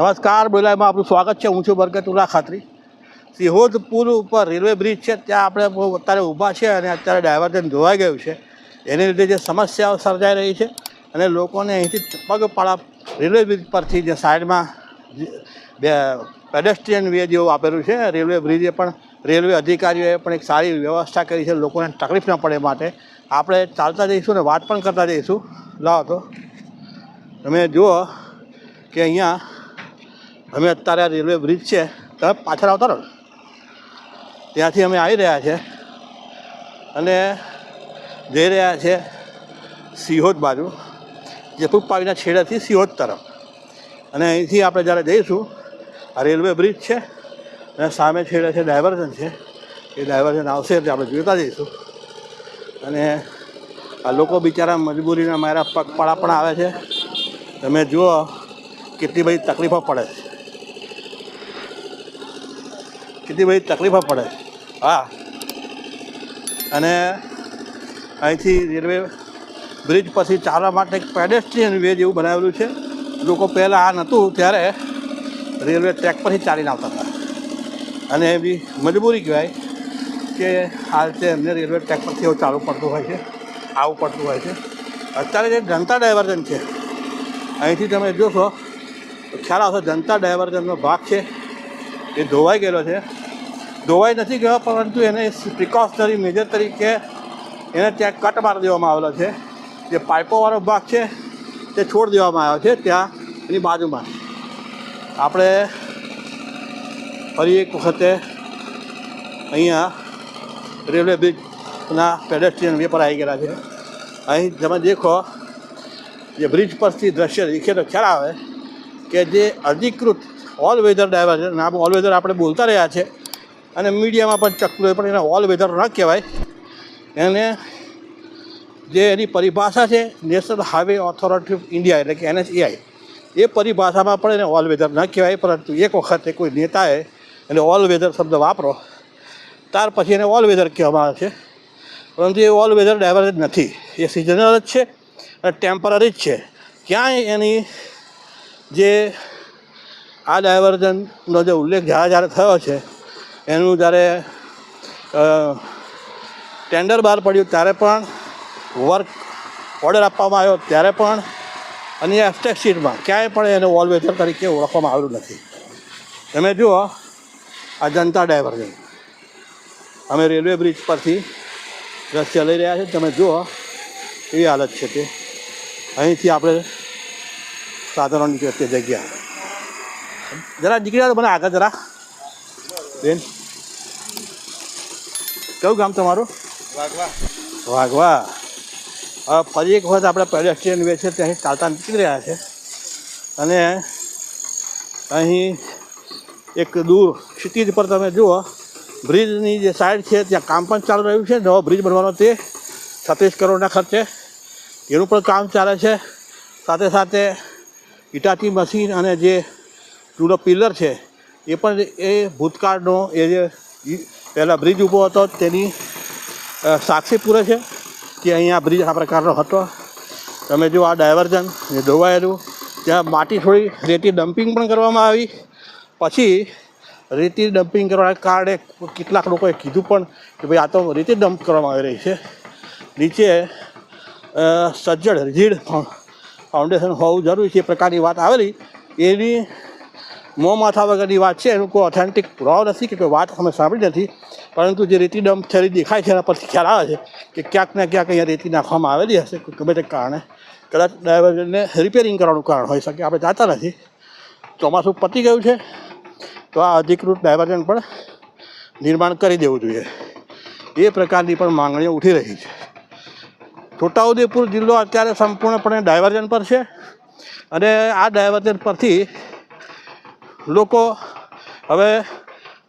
નમસ્કાર બોલાયમાં આપનું સ્વાગત છે. હું છું બરકતુલ્લા ખાતરી. સિહોદ ઉપર રેલવે બ્રિજ છે. ત્યાં આપણે અત્યારે ઊભા છે અને અત્યારે ડાયવર્જન ધોવાઈ ગયું છે. એને લીધે જે સમસ્યાઓ સર્જાઈ રહી છે અને લોકોને અહીંથી પગપાળા રેલવે બ્રિજ પરથી જે સાઈડમાં બે પેડેસ્ટ્રિયન વે જેવું આપેલું છે. રેલવે બ્રિજે પણ રેલવે અધિકારીઓએ પણ એક સારી વ્યવસ્થા કરી છે. લોકોને તકલીફ ન પડે માટે. આપણે ચાલતા જઈશું ને વાત પણ કરતા જઈશું. લાવો તો. તમે જુઓ કે અહીંયા અમે અત્યારે આ રેલવે બ્રિજ છે. તમે પાછળ આવતા રહો. ત્યાંથી અમે આવી રહ્યા છે અને જઈ રહ્યા છે સિહોદ બાજુ, જે પાવીના છેડેથી સિહોદ તરફ. અને અહીંથી આપણે જ્યારે જઈશું, આ રેલવે બ્રિજ છે અને સામે છેડે છે ડાયવર્ઝન છે. એ ડાયવર્ઝન આવશે એટલે આપણે જોતા જઈશું. અને આ લોકો બિચારા મજબૂરીના મારા પગપાળા પણ આવે છે. તમે જુઓ કેટલી બધી તકલીફો પડે છે. કેટલી બધી તકલીફો પડે. હા. અને અહીંથી રેલવે બ્રિજ પછી ચાલવા માટે એક પેડેસ્ટ્રીયન વે જેવું બનાવેલું છે. લોકો પહેલાં આ નહોતું ત્યારે રેલવે ટ્રેક પરથી ચાલીને આવતા હતા. અને એવી મજબૂરી કહેવાય કે આ રીતે એમને રેલવે ટ્રેક પરથી એવું ચાલવું પડતું હોય છે આવવું પડતું હોય છે. અત્યારે જે જનતા ડાયવર્ઝન છે અહીંથી તમે જોશો ખ્યાલ આવશે જનતા ડાયવર્ઝનનો ભાગ છે. એ ધોવાઈ ગયેલો છે. ધોવાઈ નથી ગયો, પરંતુ એને પ્રિકોશનરી મેજર તરીકે એને ત્યાં કટ મારી દેવામાં આવેલો છે. જે પાઇપોવાળો ભાગ છે, તે છોડ દેવામાં આવ્યો છે ત્યાં એની બાજુમાં. આપણે ફરી એક વખતે અહીંયા રેલવે બ્રિજના પેડેસ્ટ્રિયન વે પર આવી ગયેલા છે. અહીં તમે દેખો, જે બ્રિજ પરથી દ્રશ્ય દેખે તો ખ્યાલ આવે કે જે અધિકૃત ઓલ વેધર ડાયવર્ઝન નામ ઓલ વેધર આપણે બોલતા રહ્યા છે અને મીડિયામાં પણ ચકલું પણ એને ઓલ વેધર ન કહેવાય. એને જે એની પરિભાષા છે national highway authority of India એટલે કે એનએચએઆઈ એ પરિભાષામાં પણ એને ઓલ વેધર ન કહેવાય, પરંતુ એક વખતે કોઈ નેતાએ એને ઓલ વેધર શબ્દ વાપરો, ત્યાર પછી એને ઓલ વેધર કહેવામાં આવે છે. પરંતુ એ ઓલ વેધર ડાયવર્જ નથી. એ સિઝનલ જ છે અને ટેમ્પરરી જ છે. ક્યાંય એની જે આ ડાયવર્ઝનનો જે ઉલ્લેખ જ્યારે જ્યારે થયો છે એનું જ્યારે ટેન્ડર બહાર પડ્યું ત્યારે પણ વર્ક ઓર્ડર આપવામાં આવ્યો ત્યારે પણ, અને એફટેક શીટમાં ક્યાંય પણ એને ઓલ વેધર તરીકે ઓળખવામાં આવ્યું નથી. તમે જુઓ, આ જનતા ડાયવર્ઝન અમે રેલવે બ્રિજ પરથી રસ્તે લઈ રહ્યા છીએ તમે જુઓ એવી હાલત છે તે. અહીંથી આપણે સાધનો નીકળે તે જગ્યા. જરા નીકળ્યા તો મને આગળ જરા. બેન. કયું ગામ તમારું? વાઘવા. હવે ફરી એક વખત આપણે પેડેસ્ટ્રિયન વે છે, ત્યાંથી ચાલતા નીકળી રહ્યા છે. અને અહીં એક દૂર ક્ષિતિજ પર તમે જુઓ બ્રિજની જે સાઈડ છે, ત્યાં કામ પણ ચાલુ રહ્યું છે. નવો બ્રિજ બનવાનો તે છત્રીસ કરોડના ખર્ચે. એનું પણ કામ ચાલે છે. સાથે સાથે ઇટાચી મશીન અને જે જૂનો પિલર છે, એ પણ એ ભૂતકાળનો એ જે પહેલાં બ્રિજ ઊભો હતો, તેની સાક્ષી પૂરે છે કે અહીંયા બ્રિજ આ પ્રકારનો હતો. તમે જો આ ડાયવર્ઝન જે ધોવાયેલું ત્યાં માટી થોડી રેતી ડમ્પિંગ પણ કરવામાં આવી. પછી રેતી ડમ્પિંગ કરવાના કારણે કેટલાક લોકોએ કીધું પણ કે ભાઈ આ તો રેતી ડમ્પ કરવામાં આવી રહી છે. નીચે સજ્જડ રિઝિડ ફાઉન્ડેશન હોવું જરૂરી છે, એ પ્રકારની વાત આવેલી. એની મોં માથા વગરની વાત છે, એનું કોઈ ઓથેન્ટિક પુરાવો નથી કે કોઈ વાત અમે સાંભળી નથી. પરંતુ જે રેતી ડમ્પ થયેલી દેખાય છે, એના પરથી ખ્યાલ આવે છે કે ક્યાંક ને ક્યાંક અહીંયા રેતી નાખવામાં આવેલી હશે ગમે તે કારણે. કદાચ ડાયવર્જનને રિપેરિંગ કરવાનું કારણ હોઈ શકે, આપણે જાતા નથી. ચોમાસું પતી ગયું છે, તો આ અધિકૃત ડાયવર્જન પણ નિર્માણ કરી દેવું જોઈએ. એ પ્રકારની પણ માંગણીઓ ઉઠી રહી છે. છોટાઉદેપુર જિલ્લો અત્યારે સંપૂર્ણપણે ડાયવર્જન પર છે અને આ ડાયવર્જન પરથી લોકો હવે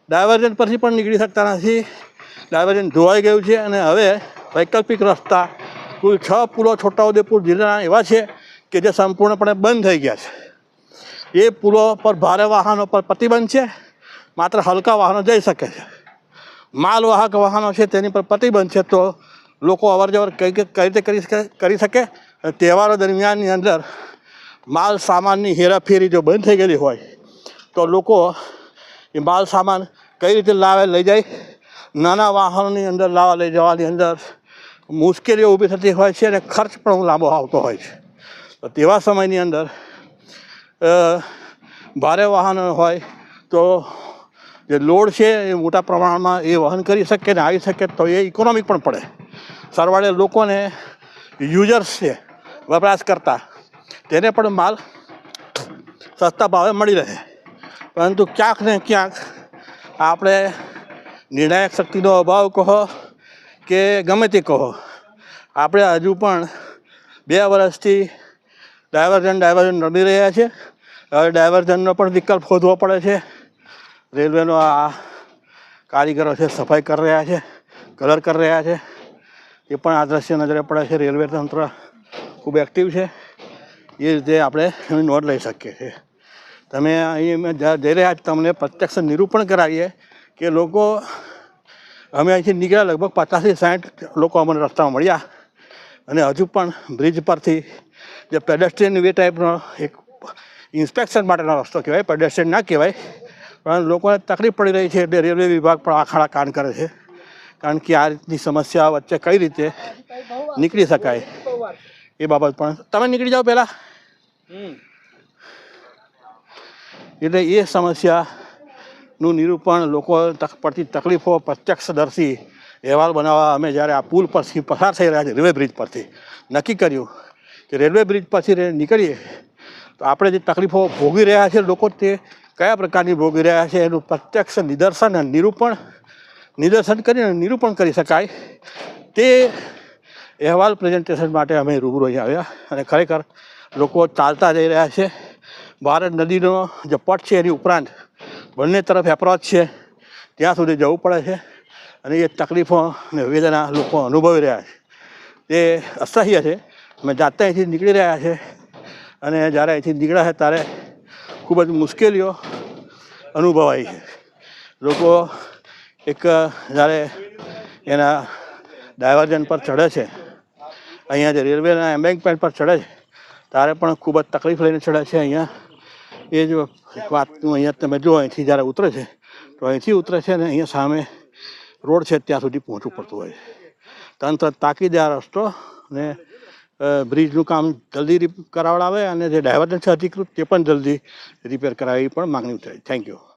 ડાયવર્જન પરથી પણ નીકળી શકતા નથી. ડાયવર્જન ધોવાઈ ગયું છે અને હવે વૈકલ્પિક રસ્તા, કુલ છ પુલો છોટાઉદેપુર જિલ્લાના એવા છે કે જે સંપૂર્ણપણે બંધ થઈ ગયા છે. એ પુલો પર ભારે વાહનો પર પ્રતિબંધ છે, માત્ર હલકા વાહનો જઈ શકે છે. માલવાહક વાહનો છે તેની પર પ્રતિબંધ છે તો લોકો અવર જવર કઈ કઈ રીતે કરી શકે કરી શકે? તહેવારો દરમિયાનની અંદર માલ સામાનની હેરાફેરી જો બંધ થઈ ગયેલી હોય તો લોકો એ માલ સામાન કઈ રીતે લાવે લઈ જાય? નાના વાહનોની અંદર લાવવા લઈ જવાની અંદર મુશ્કેલીઓ ઊભી થતી હોય છે અને ખર્ચ પણ લાંબો આવતો હોય છે. તો તેવા સમયની અંદર ભારે વાહનો હોય તો જે લોડ છે એ મોટા પ્રમાણમાં એ વહન કરી શકે ને આવી શકે તો એ ઇકોનોમિક પણ પડે. સરવાળે લોકોને યુઝર્સ છે વપરાશ કરતા તેને પણ માલ સસ્તા ભાવે મળી રહે. પરંતુ ક્યાંક ને ક્યાંક આપણે નિર્ણાયક શક્તિનો અભાવ કહો કે ગમે તે કહો. આપણે હજુ પણ બે વર્ષથી ડાયવર્ઝન ડાયવર્ઝન નડી રહ્યા છે. હવે ડાયવર્ઝનનો પણ વિકલ્પ શોધવો પડે છે. રેલવેનો આ કારીગરો છે, સફાઈ કરી રહ્યા છે, કલર કરી રહ્યા છે. એ પણ આ દ્રશ્ય નજરે પડે છે. રેલવે તંત્ર ખૂબ એક્ટિવ છે. એ રીતે આપણે એની નોંધ લઈ શકીએ છીએ. તમે અહીં અમે આજ તમને પ્રત્યક્ષ નિરૂપણ કરાવીએ કે લોકો, અમે અહીંથી નીકળ્યા લગભગ પચાસથી સાઠ લોકો અમને રસ્તામાં મળ્યા. અને હજુ પણ બ્રિજ પરથી જે પેડેસ્ટ્રિયન વે ટાઈપનો એક ઇન્સ્પેક્શન માટેનો રસ્તો કહેવાય પેડેસ્ટ્રિયન ના કહેવાય, પણ લોકોને તકલીફ પડી રહી છે એટલે રેલવે વિભાગ પણ આખાડા કાન કરે છે. કારણ કે આ રીતની સમસ્યા વચ્ચે કઈ રીતે નીકળી શકાય એ બાબત પણ. તમે નીકળી જાઓ પહેલાં. એટલે એ સમસ્યાનું નિરૂપણ લોકો પડતી તકલીફો પ્રત્યક્ષદર્શી અહેવાલ બનાવવા અમે જ્યારે આ પુલ પરથી પસાર થઈ રહ્યા છે, રેલવે બ્રિજ પરથી. નક્કી કર્યું કે રેલવે બ્રિજ પરથી નીકળીએ. તો આપણે જે તકલીફો ભોગી રહ્યા છે લોકો તે કયા પ્રકારની ભોગી રહ્યા છે એનું પ્રત્યક્ષ નિદર્શન અને નિરૂપણ, નિદર્શન કરીને નિરૂપણ કરી શકાય. તે અહેવાલ પ્રેઝન્ટેશન માટે અમે રૂબરૂ અહીંયા આવ્યા અને ખરેખર લોકો ચાલતા જઈ રહ્યા છે. ભારત નદીનો જે પટ છે એની ઉપરાંત બંને તરફ એપ્રોચ છે. ત્યાં સુધી જવું પડે છે અને એ તકલીફો અને વેદના લોકો અનુભવી રહ્યા છે. એ અસહ્ય છે. અમે જાતે અહીંથી નીકળી રહ્યા છે અને જ્યારે અહીંથી નીકળ્યા છે ત્યારે ખૂબ જ મુશ્કેલીઓ અનુભવાય છે. લોકો એક જ્યારે એના ડાયવર્જન પર ચડે છે, અહીંયા જે રેલવેના એમ્બેન્કમેન્ટ પર ચડે છે, ત્યારે પણ ખૂબ જ તકલીફ લઈને ચડે છે અહીંયા. એ જ વાતનું અહીંયા તમે જો, અહીંથી જ્યારે ઉતરે છે, તો અહીંથી ઉતરે છે ને અહીંયા સામે રોડ છે, ત્યાં સુધી પહોંચવું પડતું હોય છે. તંત્ર તાકીદે આ રસ્તો ને બ્રિજનું કામ જલ્દી રિપ કરાવડાવે અને જે ડાયવર્જન્સ અધિકૃત તે પણ જલ્દી રિપેર કરાવે પણ માગણી થાય થેન્ક યુ